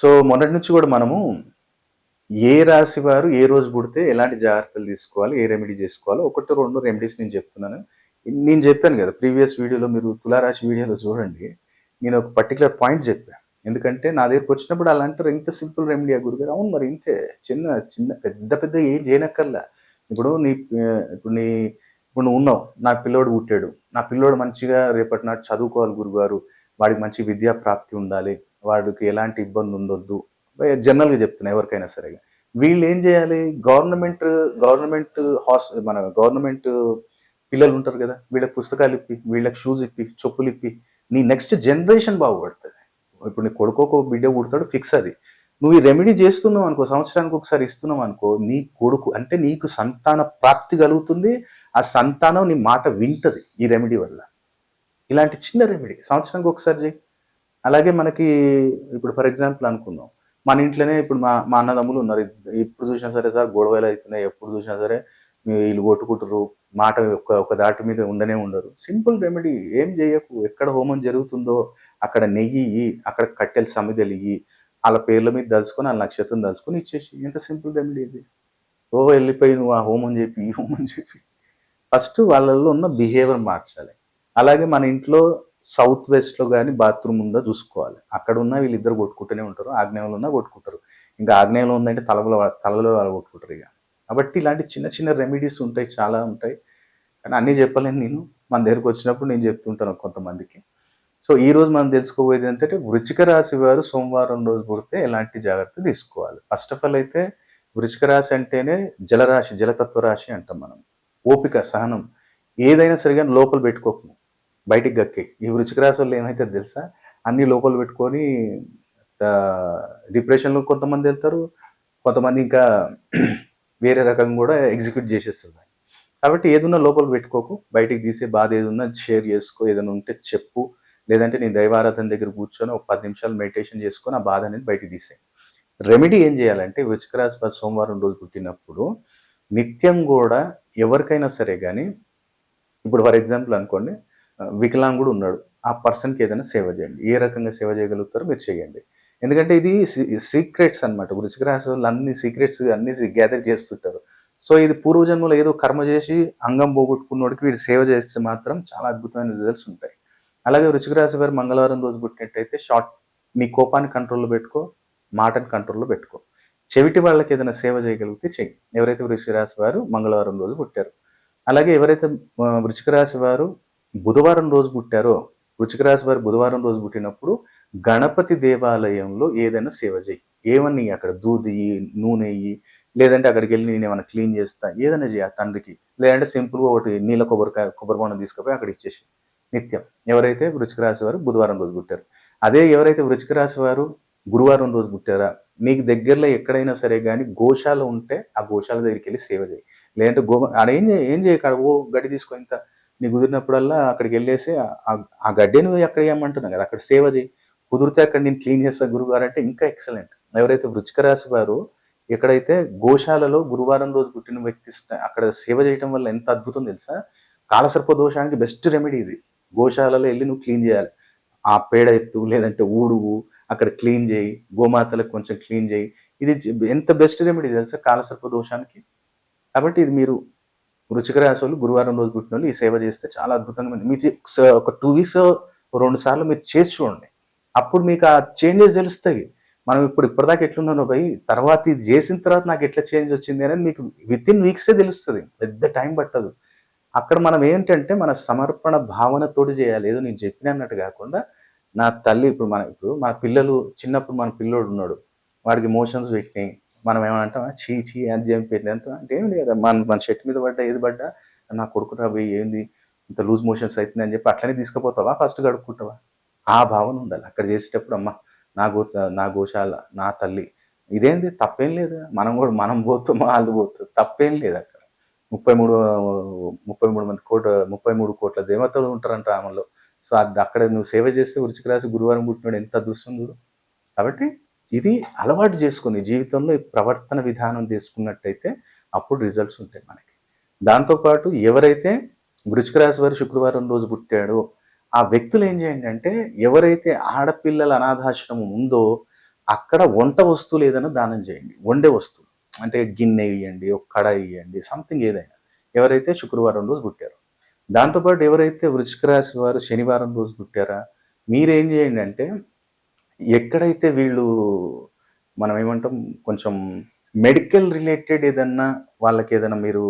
So మొన్నటి నుంచి కూడా మనము ఏ రాశి వారు ఏ రోజు పుడితే ఎలాంటి జాగ్రత్తలు తీసుకోవాలి ఏ రెమెడీ చేసుకోవాలో ఒకటి రెండు రెమెడీస్ నేను చెప్తున్నాను. నేను చెప్పాను కదా ప్రీవియస్ వీడియోలో మీరు తులారాశి వీడియోలో చూడండి నేను ఒక పర్టికులర్ పాయింట్ చెప్పాను ఎందుకంటే నా దగ్గరకు వచ్చినప్పుడు అలా అంటారు ఇంత సింపుల్ రెమెడీ ఆ గురుగారు అవును మరి ఇంతే చిన్న చిన్న పెద్ద పెద్ద ఏం చేయనక్కర్లా. ఇప్పుడు నీ ఇప్పుడు నీ ఇప్పుడు నువ్వు ఉన్నావు నా పిల్లోడు పుట్టాడు నా పిల్లోడు మంచిగా రేపటి నాడు చదువుకోవాలి గురుగారు వాడికి మంచి విద్యా ప్రాప్తి ఉండాలి వాడికి ఎలాంటి ఇబ్బంది ఉండొద్దు. జనరల్గా చెప్తున్నా ఎవరికైనా సరే. వీళ్ళు ఏం చేయాలి? గవర్నమెంట్ గవర్నమెంట్ హాస్ మన గవర్నమెంట్ పిల్లలు ఉంటారు కదా వీళ్ళకి పుస్తకాలు ఇప్పి వీళ్ళకి షూస్ ఇప్పి చెప్పులు ఇప్పి నీ నెక్స్ట్ జనరేషన్ బాగుపడుతుంది. ఇప్పుడు నీ కొడుకోకు బిడ్డ పుడతాడు ఫిక్స్ అది. నువ్వు ఈ రెమెడీ చేస్తున్నావు అనుకో సంవత్సరానికి ఒకసారి ఇస్తున్నావు అనుకో నీ కొడుకు అంటే నీకు సంతాన ప్రాప్తి కలుగుతుంది ఆ సంతానం నీ మాట వింటది ఈ రెమెడీ వల్ల. ఇలాంటి చిన్న రెమెడీ సంవత్సరానికి ఒకసారి చేయి. అలాగే మనకి ఇప్పుడు ఫర్ ఎగ్జాంపుల్ అనుకుందాం. మన ఇంట్లోనే ఇప్పుడు మా మా అన్నదమ్ములు ఉన్నారు. ఇప్పుడు చూసినా సరే సార్ గొడవలు అవుతున్నాయి. ఎప్పుడు చూసినా సరే వీళ్ళు కొట్టుకుంటారు మాట ఒక ఒక దాటి మీద ఉండనే ఉండరు. Simple remedy. ఏం చేయకు? ఎక్కడ హోమం జరుగుతుందో అక్కడ నెయ్యి అక్కడ కట్టెల సమిదలు ఇయ్యి వాళ్ళ పేర్ల మీద దలుచుకొని వాళ్ళ నక్షత్రం దలుచుకొని ఇచ్చేసి. ఎంత సింపుల్ రెమెడీ ఇది. ఓ వెళ్ళిపోయి నువ్వు ఆ హోమం చెప్పి ఈ హోమం చెప్పి. ఫస్ట్ వాళ్ళల్లో ఉన్న బిహేవియర్ మార్చాలి. అలాగే మన ఇంట్లో సౌత్ వెస్ట్లో కానీ బాత్రూమ్ ఉందా చూసుకోవాలి. అక్కడ ఉన్నా వీళ్ళిద్దరు కొట్టుకుంటూనే ఉంటారు. ఆగ్నేయంలో ఉన్నా కొట్టుకుంటారు. ఇంకా ఆగ్నేయంలో ఉందంటే తలలో తలలో వాళ్ళు కొట్టుకుంటారు ఇక. కాబట్టి ఇలాంటి చిన్న చిన్న రెమెడీస్ ఉంటాయి చాలా ఉంటాయి. కానీ అన్నీ చెప్పలేను నేను. మన దగ్గరకు వచ్చినప్పుడు నేను చెప్తుంటాను కొంతమందికి. సో ఈ రోజు మనం తెలుసుకోబోయేది ఏంటంటే వృచిక రాశి వారు సోమవారం రోజు పుడితే ఎలాంటి జాగ్రత్త తీసుకోవాలి. ఫస్ట్ ఆఫ్ ఆల్ అయితే వృచిక రాశి అంటేనే జలరాశి జలతత్వ రాశి అంటాం మనం. ఓపిక సహనం. ఏదైనా సరిగా లోపల పెట్టుకోకు. బయటికి గక్కి. ఈ వృచిక రాశి వాళ్ళు ఏమైతే తెలుసా? అన్ని లోపల పెట్టుకొని డిప్రెషన్లో కొంతమంది వెళ్తారు. కొంతమంది ఇంకా వేరే రకంగా కూడా ఎగ్జిక్యూట్ చేసేస్తారు కాబట్టి ఏదున్నా లోపల పెట్టుకోకు. బయటికి తీసే బాధ ఏదున్నా షేర్ చేసుకో. ఏదైనా ఉంటే చెప్పు. లేదంటే నీ దైవారాధన దగ్గర కూర్చొని ఒక పది నిమిషాలు మెడిటేషన్ చేసుకొని ఆ బాధ అనేది బయటికి తీసే రెమెడీ ఏం చేయాలంటే వృచ్చిక రాశి సోమవారం రోజు పుట్టినప్పుడు నిత్యం కూడా ఎవరికైనా సరే కానీ ఇప్పుడు ఫర్ ఎగ్జాంపుల్ అనుకోండి వికలాంగుడు ఉన్నాడు. ఆ పర్సన్కి ఏదైనా సేవ చేయండి. ఏ రకంగా సేవ చేయగలుగుతారో మీరు చేయండి. ఎందుకంటే ఇది సీక్రెట్స్ అనమాట వృచ్చిక రాశి వాళ్ళు అన్ని సీక్రెట్స్ అన్ని గ్యాదర్ చేస్తుంటారు. సో ఇది పూర్వజన్మలో ఏదో కర్మ చేసి అంగం పోగొట్టుకున్నోడికి వీడు సేవ చేస్తే మాత్రం చాలా అద్భుతమైన రిజల్ట్స్ ఉంటాయి. అలాగే వృచ్చిక రాశి వారు మంగళవారం రోజు పుట్టినట్టయితే షార్ట్ నీ కోపాన్ని కంట్రోల్లో పెట్టుకో మాటను కంట్రోల్లో పెట్టుకో. చెవిటి వాళ్ళకి ఏదైనా సేవ చేయగలిగితే చెయ్యి. ఎవరైతే వృచ్చిక రాశి వారు మంగళవారం రోజు పుట్టారు. అలాగే ఎవరైతే వృచ్చిక రాశి వారు బుధవారం రోజు పుట్టారో వృచ్చిక రాశి వారు బుధవారం రోజు పుట్టినప్పుడు గణపతి దేవాలయంలో ఏదైనా సేవ చేయి ఏమని అక్కడ దూది నూనె లేదంటే అక్కడికి వెళ్ళి నేను ఏమైనా క్లీన్ చేస్తా ఏదైనా చేయ తండ్రికి. లేదంటే సింపుల్గా ఒకటి నీళ్ళ కొబ్బరికాయ కొబ్బరి బొండం తీసుకుపోయి అక్కడ ఇచ్చేసి. నిత్యం. ఎవరైతే వృచికరాశి వారు బుధవారం రోజు పుట్టారు. అదే ఎవరైతే వృచ్చిక రాశి వారు గురువారం రోజు పుట్టారా మీకు దగ్గరలో ఎక్కడైనా సరే కానీ గోశాల ఉంటే ఆ గోశాల దగ్గరికి వెళ్ళి సేవ చేయి లేదంటే గో ఆడ ఏం ఏం చేయక ఓ గడి తీసుకొని ఇంత. నీ కుదిరినప్పుడల్లా అక్కడికి వెళ్ళేసి ఆ గడ్డెను అక్కడ ఏమంటున్నావు కదా? అక్కడ సేవ చేయి కుదిరితే అక్కడ నేను క్లీన్ చేస్తా. గురువారం అంటే ఇంకా ఎక్సలెంట్ ఎవరైతే వృచ్చిక రాశి వారు ఎక్కడైతే గోశాలలో గురువారం రోజు పుట్టిన వ్యక్తి అక్కడ సేవ చేయడం వల్ల ఎంత అద్భుతం తెలుసా? కాలసర్ప దోషానికి బెస్ట్ రెమెడీ ఇది. గోశాలలో వెళ్ళి నువ్వు క్లీన్ చేయాలి. ఆ పేడ ఎత్తు లేదంటే ఊడువు అక్కడ క్లీన్ చేయి. గోమాతలకు కొంచెం క్లీన్ చేయి. ఇది ఎంత బెస్ట్ రెమెడీ తెలుసా కాలసర్ప దోషానికి? కాబట్టి ఇది మీరు రుచిక రాశి వాళ్ళు గురువారం రోజు పుట్టిన వాళ్ళు ఈ సేవ చేస్తే చాలా అద్భుతంగా మీరు ఒక టూ వీక్స్ రెండు సార్లు మీరు చేసి చూడండి. అప్పుడు మీకు ఆ చేంజెస్ తెలుస్తాయి. మనం ఇప్పుడు ఇప్పటిదాకా ఎట్లున్నాను పోయి తర్వాత ఇది చేసిన తర్వాత నాకు ఎట్లా చేంజ్ వచ్చింది అనేది మీకు విత్ ఇన్ వీక్సే తెలుస్తుంది. పెద్ద టైం పట్టదు. అక్కడ మనం ఏంటంటే మన సమర్పణ భావనతోటి చేయాలి. ఏదో నేను చెప్పినట్టు కాకుండా నా తల్లి ఇప్పుడు మన ఇప్పుడు మన పిల్లలు చిన్నప్పుడు మన పిల్లోడు ఉన్నాడు. వాడికి మోషన్స్ పెట్టినాయి. మనం ఏమంటాం చీ చీ అని చెప్పి ఎంత అంటే ఏం లేదు మన మన షర్ట్ మీద పడ్డా ఏది పడ్డా నా కొడుకు రాబోయి ఏంది ఇంత లూజ్ మోషన్స్ అవుతుంది అని చెప్పి అట్లనే తీసుకుపోతావా ఫస్ట్ గడుపుకుంటావా ఆ భావన ఉండాలి. అక్కడ చేసేటప్పుడు అమ్మ నా గో నా గోశాల నా తల్లి ఇదేంటి తప్పేం లేదు. మనం కూడా మనం పోతాం వాళ్ళు పోతాం తప్పేం లేదు అక్కడ. ముప్పై మూడు ముప్పై మూడు మంది కోట ముప్పై మూడు కోట్ల దేవతలు ఉంటారంట ఆమెలో సో అది అక్కడ నువ్వు సేవ చేస్తే వృచిక రాసి గురువారం పుట్టినాడు ఎంత అదృష్టం చూడు. కాబట్టి ఇది అలవాటు చేసుకుని జీవితంలో ప్రవర్తన విధానం తీసుకున్నట్టయితే అప్పుడు రిజల్ట్స్ ఉంటాయి మనకి. దాంతోపాటు ఎవరైతే వృచిక రాశి వారు శుక్రవారం రోజు పుట్టాడో ఆ వ్యక్తులు ఏం చేయండి అంటే ఎవరైతే ఆడపిల్లల అనాథాశ్రమం ఉందో అక్కడ వంట వస్తువులు ఏదైనా దానం చేయండి. వండే వస్తువు అంటే గిన్నె ఇవ్వండి ఒక కడాయి ఇవ్వండి సంథింగ్ ఏదైనా. ఎవరైతే శుక్రవారం రోజు పుట్టారో. దాంతోపాటు ఎవరైతే వృచ్చిక రాశి వారు శనివారం రోజు పుట్టారా మీరేం చేయండి అంటే ఎక్కడైతే వీళ్ళు మనం ఏమంటాం కొంచెం మెడికల్ రిలేటెడ్ ఏదన్నా వాళ్ళకి ఏదైనా మీరు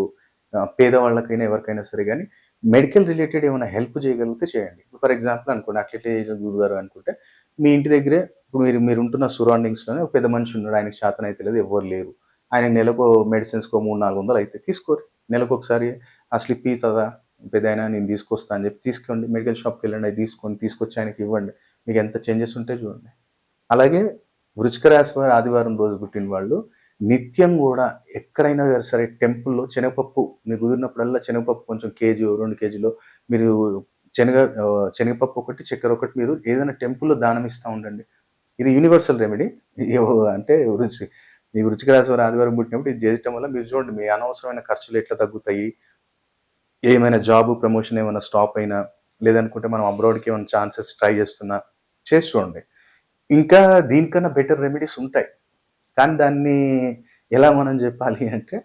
పేదవాళ్ళకైనా ఎవరికైనా సరే కానీ మెడికల్ రిలేటెడ్ ఏమైనా హెల్ప్ చేయగలిగితే చేయండి. ఫర్ ఎగ్జాంపుల్ అనుకోండి అట్లెట్లే గురుగారు అనుకుంటే మీ ఇంటి దగ్గరే ఇప్పుడు మీరు మీరు ఉంటున్న సరౌండింగ్స్లోనే ఒక పెద్ద మనిషి ఉన్నాడు ఆయనకి శాతం అయితే లేదు ఎవరు లేరు. ఆయన నెలకు మెడిసిన్స్కో మూడు నాలుగు వందలు అయితే తీసుకోరు. నెలకు ఒకసారి ఆ స్లిప్ ఇస్తుందా? పెద్దయినా నేను తీసుకొస్తా అని చెప్పి తీసుకోండి మెడికల్ షాప్కి వెళ్ళండి అది తీసుకొని తీసుకొచ్చి ఆయనకి ఇవ్వండి. మీకు ఎంత చేంజెస్ ఉంటే చూడండి. అలాగే వృచిక రాశి వారు ఆదివారం రోజు పుట్టిన వాళ్ళు నిత్యం కూడా ఎక్కడైనా సరే టెంపుల్లో శనగపప్పు మీరు కుదిరినప్పుడల్లా శనగపప్పు కొంచెం కేజీ రెండు కేజీలో మీరు శనగ శనగపప్పు ఒకటి చక్కెర ఒకటి మీరు ఏదైనా టెంపుల్లో దానం ఇస్తూ ఉండండి. ఇది యూనివర్సల్ రెమెడీ అంటే రుచి మీ వృచ్చిక రాశి వారు ఆదివారం పుట్టినప్పుడు ఇది చేయటం వల్ల మీరు చూడండి మీ అనవసరమైన ఖర్చులు ఎట్లా తగ్గుతాయి? ఏమైనా జాబ్ ప్రమోషన్ ఏమైనా స్టాప్ అయినా లేదనుకుంటే మనం అబ్రాడ్కి ఏమైనా ఛాన్సెస్ ట్రై చేస్తున్నా చేసి చూడండి. ఇంకా దీనికన్నా బెటర్ రెమెడీస్ ఉంటాయి. కానీ దాన్ని ఎలా మనం చెప్పాలి అంటే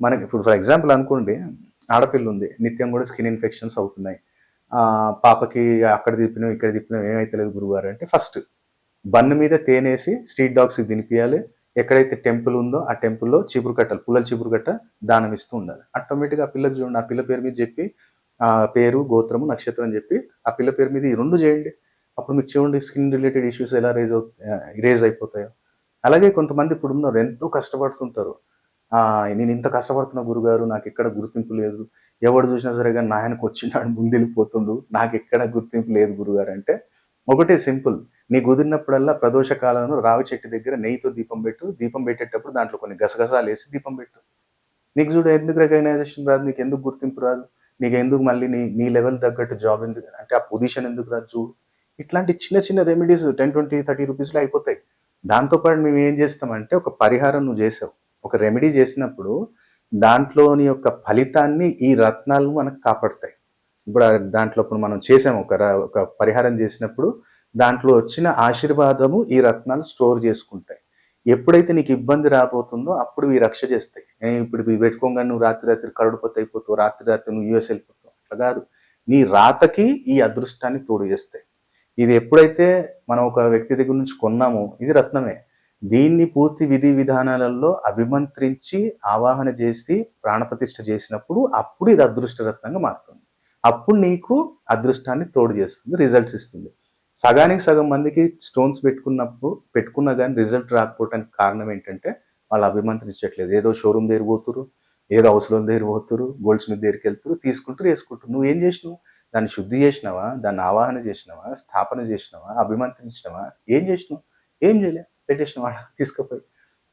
మనకి ఇప్పుడు ఫర్ ఎగ్జాంపుల్ అనుకోండి ఆడపిల్ల ఉంది నిత్యం కూడా స్కిన్ ఇన్ఫెక్షన్స్ అవుతున్నాయి. పాపకి అక్కడ తిప్పినాం ఇక్కడ తిప్పినాం ఏమైతలేదు గురువారు అంటే ఫస్ట్ బన్ను మీద తేనేసి స్ట్రీట్ డాగ్స్కి తినిపియాలి. ఎక్కడైతే టెంపుల్ ఉందో ఆ టెంపుల్లో చీపురు కట్టలు పుల్లల చీపురు కట్ట దానం ఇస్తూ ఉండాలి. ఆటోమేటిక్గా ఆ పిల్లకి చూడండి ఆ పిల్ల పేరు మీద చెప్పి ఆ పేరు గోత్రము నక్షత్రం చెప్పి ఆ పిల్ల పేరు మీద ఈ రెండు చేయండి. అప్పుడు మీకు చూడండి స్కిన్ రిలేటెడ్ ఇష్యూస్ ఎలా రేజ్ అవు రేజ్ అయిపోతాయో. అలాగే కొంతమంది ఇప్పుడు ఉన్నారు ఎంతో కష్టపడుతుంటారు. నేను ఇంత కష్టపడుతున్న గురుగారు నాకు ఎక్కడ గుర్తింపు లేదు. ఎవడు చూసినా సరే కానీ నాయనకు వచ్చినాడు ముందెళ్ళిపోతుండు నాకు ఎక్కడ గుర్తింపు లేదు గురుగారు అంటే ఒకటే సింపుల్. నీ కుదిరినప్పుడల్లా ప్రదోష కాలంలో రావి చెట్టు దగ్గర నెయ్యితో దీపం పెట్టు. దీపం పెట్టేటప్పుడు దాంట్లో కొన్ని గసగసాలు వేసి దీపం పెట్టు. నీకు చూడు ఎందుకు రికగ్నైజేషన్ రాదు? నీకు ఎందుకు గుర్తింపు రాదు? నీకు ఎందుకు మళ్ళీ నీ నీ లెవెల్ తగ్గట్టు జాబ్ ఎందుకు అంటే ఆ పొజిషన్ ఎందుకు రాదు చూడు. ఇట్లాంటి చిన్న చిన్న రెమెడీస్ టెన్ ట్వంటీ థర్టీ రూపీస్లో అయిపోతాయి. దాంతోపాటు మేము ఏం చేస్తామంటే ఒక పరిహారం నువ్వు చేసావు. ఒక రెమెడీ చేసినప్పుడు దాంట్లోని యొక్క ఫలితాన్ని ఈ రత్నాలు మనకు కాపాడతాయి. ఇప్పుడు దాంట్లో ఇప్పుడు మనం చేసాము ఒక ఒక పరిహారం చేసినప్పుడు దాంట్లో వచ్చిన ఆశీర్వాదము ఈ రత్నాలు స్టోర్ చేసుకుంటాయి. ఎప్పుడైతే నీకు ఇబ్బంది రాబోతుందో అప్పుడు ఇవి రక్ష చేస్తాయి. నేను ఇప్పుడు ఇవి పెట్టుకోగానే నువ్వు రాత్రి రాత్రి కరుడుపోతే అయిపోతావు రాత్రి రాత్రి నువ్వు యూఎస్ వెళ్ళిపోతావు. అట్లా కాదు. నీ రాతకి ఈ అదృష్టాన్ని తోడు చేస్తాయి. ఇది ఎప్పుడైతే మనం ఒక వ్యక్తి దగ్గర నుంచి కొన్నామో ఇది రత్నమే. దీన్ని పూర్తి విధి విధానాలలో అభిమంత్రించి ఆవాహన చేసి ప్రాణప్రతిష్ఠ చేసినప్పుడు అప్పుడు ఇది అదృష్ట రత్నంగా మారుతుంది. అప్పుడు నీకు అదృష్టాన్ని తోడు చేస్తుంది రిజల్ట్స్ ఇస్తుంది. సగానికి సగం మందికి స్టోన్స్ పెట్టుకున్నప్పుడు పెట్టుకున్నా కానీ రిజల్ట్ రాకపోవడానికి కారణం ఏంటంటే వాళ్ళు అభిమంత్రించట్లేదు. ఏదో షోరూమ్ దగ్గర పోతురు ఏదో అవసరం దగ్గర పోతురు గోల్డ్ స్మిత్ దగ్గరికి వెళ్తురు తీసుకుంటారు వేసుకుంటారు. నువ్వు ఏం చేసినావు? దాన్ని శుద్ధి చేసినావా? దాన్ని ఆవాహన చేసినావా? స్థాపన చేసినావా? అభిమంత్రించినావా? ఏం చేసినావు? ఏం చేయలే? పెట్టేసినవా తీసుకుపోయి.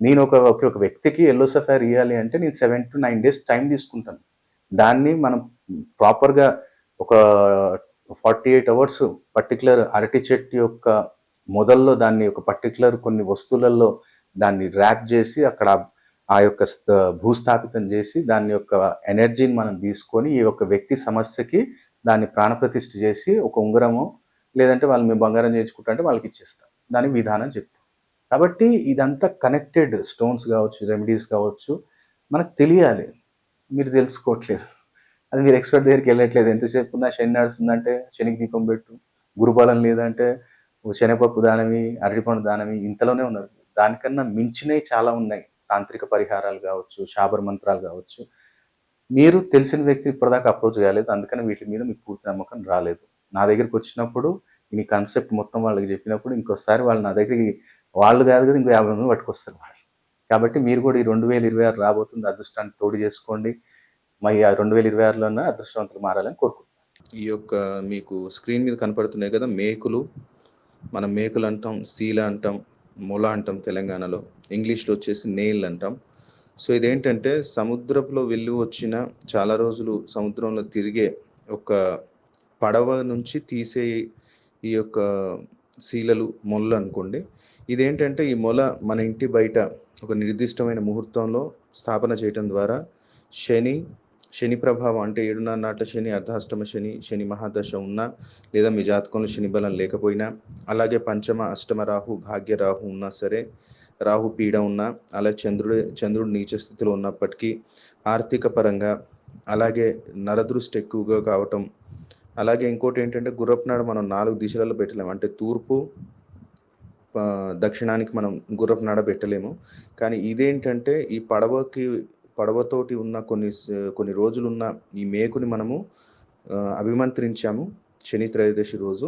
నేను ఒక ఒక వ్యక్తికి ఎల్లో సఫైర్ ఇవ్వాలి అంటే నేను seven to nine days time తీసుకుంటాను. దాన్ని మనం ప్రాపర్గా ఒక ఫార్టీ ఎయిట్ అవర్స్ పర్టికులర్ అరటి చెట్టు యొక్క మొదల్లో దాన్ని ఒక పర్టికులర్ కొన్ని వస్తువులలో దాన్ని ర్యాప్ చేసి అక్కడ ఆ యొక్క భూస్థాపితం చేసి దాని యొక్క ఎనర్జీని మనం తీసుకొని ఈ యొక్క వ్యక్తి సమస్యకి దాన్ని ప్రాణప్రతిష్ఠ చేసి ఒక ఉంగరము లేదంటే వాళ్ళు మేము బంగారం చేయించుకుంటా అంటే వాళ్ళకి ఇచ్చేస్తాం. దాని విధానం చెప్తాం. కాబట్టి ఇదంతా కనెక్టెడ్ స్టోన్స్ కావచ్చు రెమెడీస్ కావచ్చు. మనకు తెలియాలి. మీరు తెలుసుకోవట్లేదు. అది మీరు ఎక్స్పర్ట్ దగ్గరికి వెళ్ళట్లేదు. ఎంతసేపు ఉన్నా శని నడుస్తుందంటే శనికి దీపం పెట్టు. గురుబలం లేదంటే శనగపప్పు దానమి అరటిపండు దానమి ఇంతలోనే ఉన్నారు. దానికన్నా మించినవి చాలా ఉన్నాయి. తాంత్రిక పరిహారాలు కావచ్చు శాబర్ మంత్రాలు కావచ్చు. మీరు తెలిసిన వ్యక్తి ఇప్పటిదాకా అప్రోచ్ కాలేదు. అందుకని వీటి మీద మీకు పూర్తి నమ్మకం రాలేదు. నా దగ్గరికి వచ్చినప్పుడు ఈ కాన్సెప్ట్ మొత్తం వాళ్ళకి చెప్పినప్పుడు ఇంకోసారి వాళ్ళు నా దగ్గరికి వాళ్ళు కాదు కదా ఇంకో యాభై మంది పట్టుకొస్తారు వాళ్ళు. కాబట్టి మీరు కూడా ఈ రెండు వేల ఇరవై ఆరు రాబోతుంది అదృష్టాన్ని తోడు చేసుకోండి. మరి ఆ రెండు వేల ఇరవై ఆరులోనే అదృష్టవంతులు మారాలని కోరుకుంటున్నాను. ఈ యొక్క మీకు స్క్రీన్ మీద కనపడుతున్నాయి కదా మేకులు. మనం మేకులు అంటాం సీల అంటాం మొల అంటాం తెలంగాణలో. ఇంగ్లీష్లో వచ్చేసి నేల్ అంటాం. సో ఇదేంటంటే సముద్రంలో వెళ్ళి వచ్చిన చాలా రోజులు సముద్రంలో తిరిగే ఒక పడవ నుంచి తీసే ఈ యొక్క శీలలు మొల్ల అనుకోండి. ఇదేంటంటే ఈ మొల మన ఇంటి బయట ఒక నిర్దిష్టమైన ముహూర్తంలో స్థాపన చేయటం ద్వారా శని శని ప్రభావం అంటే ఏడున్నర నాట్ల శని అర్ధాష్టమ శని శని మహాదశ ఉన్నా లేదా మీ జాతకంలో శని బలం లేకపోయినా అలాగే పంచమ అష్టమ రాహు భాగ్య రాహు ఉన్నా సరే రాహు పీడ ఉన్నా అలాగే చంద్రుడు చంద్రుడు నీచ స్థితిలో ఉన్నప్పటికీ ఆర్థిక పరంగా అలాగే నరదృష్టి ఎక్కువగా కావటం. అలాగే ఇంకోటి ఏంటంటే గుర్రపునాడు మనం నాలుగు దిశలలో పెట్టలేము. అంటే తూర్పు దక్షిణానికి మనం గుర్రపునాడ పెట్టలేము. కానీ ఇదేంటంటే ఈ పడవకి పడవతోటి ఉన్న కొన్ని కొన్ని రోజులున్న ఈ మేకుని మనము అభిమంత్రించాము. శని త్రయోదశి రోజు.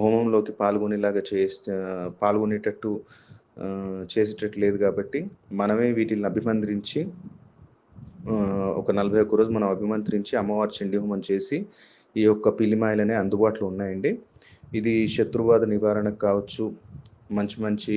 హోమంలోకి పాల్గొనేలాగా చేస్తే పాల్గొనేటట్టు చేసేటట్టు లేదు కాబట్టి మనమే వీటిని అభిమంత్రించి ఒక నలభై ఒక్క రోజు మనం అభిమంత్రించి అమ్మవారి చండీ హోమం చేసి ఈ యొక్క పిల్లిమాయలనే అందుబాటులో ఉన్నాయండి. ఇది శత్రువాద నివారణకు కావచ్చు మంచి మంచి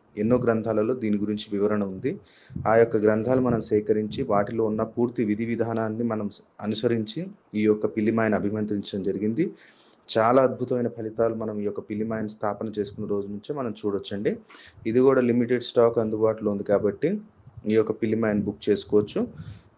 ఎన్నో గ్రంథాలలో దీని గురించి వివరణ ఉంది. ఆ యొక్క గ్రంథాలు మనం సేకరించి వాటిలో ఉన్న పూర్తి విధి విధానాన్ని మనం అనుసరించి ఈ యొక్క పిల్లిమాయను అభిమంత్రించడం జరిగింది. చాలా అద్భుతమైన ఫలితాలు మనం ఈ యొక్క పిల్లిమాయను స్థాపన చేసుకున్న రోజు నుంచే మనం చూడొచ్చండి. ఇది కూడా లిమిటెడ్ స్టాక్ అందుబాటులో ఉంది కాబట్టి ఈ యొక్క పిల్లిమాయను బుక్ చేసుకోవచ్చు.